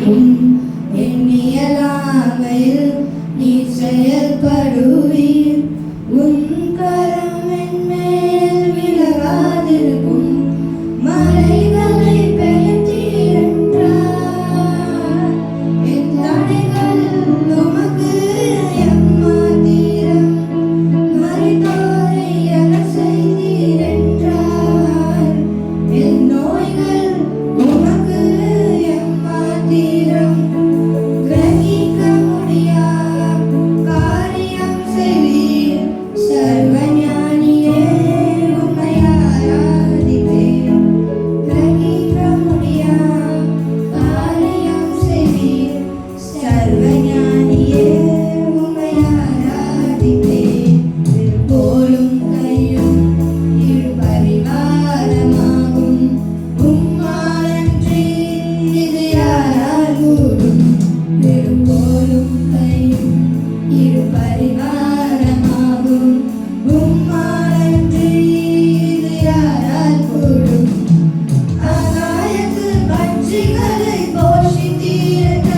இருக்கும் எண்ணியலாமையில் நீ செயல்படுவீர் ஆகாயத்து பட்சிகளை போஷித்தீர்